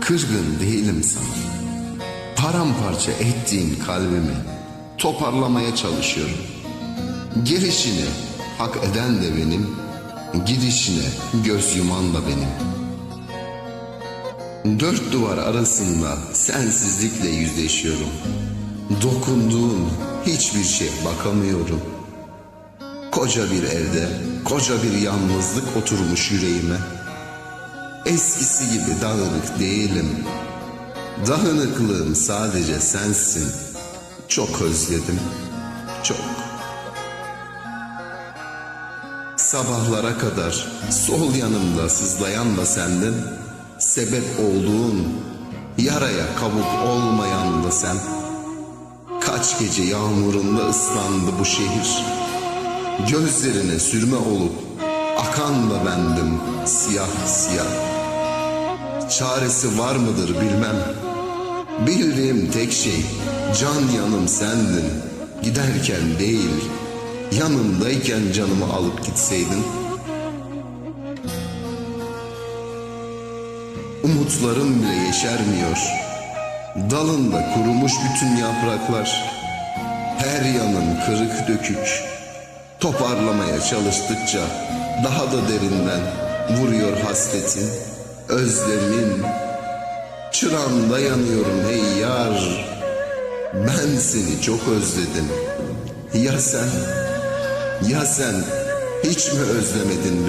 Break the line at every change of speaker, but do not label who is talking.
Kırgın değilim sana. Paramparça ettiğin kalbimi toparlamaya çalışıyorum. Girişini hak eden de benim, gidişine göz yuman da benim. Dört duvar arasında sensizlikle yüzleşiyorum. Dokunduğun hiçbir şey bakamıyorum. Koca bir evde, koca bir yalnızlık oturmuş yüreğime. Eskisi gibi dağınık değilim. Dağınıklığım sadece sensin. Çok özledim, çok. Sabahlara kadar sol yanımda sızlayan da sendin. Sebep olduğun yaraya kabuk olmayan da sen. Kaç gece yağmurunda ıslandı bu şehir. Gözlerine sürme olup akan da bendim siyah siyah. Çaresi var mıdır bilmem. Bildiğim tek şey can yanım sendin. Giderken değil, yanımdayken canımı alıp gitseydin. Umutlarım bile yeşermiyor. Dalında kurumuş bütün yapraklar. Her yanım kırık dökük. Toparlamaya çalıştıkça daha da derinden vuruyor hasretin, özlemin. Çırağında yanıyorum hey yar. Ben seni çok özledim. Ya sen? Ya sen hiç mi özlemedin beni?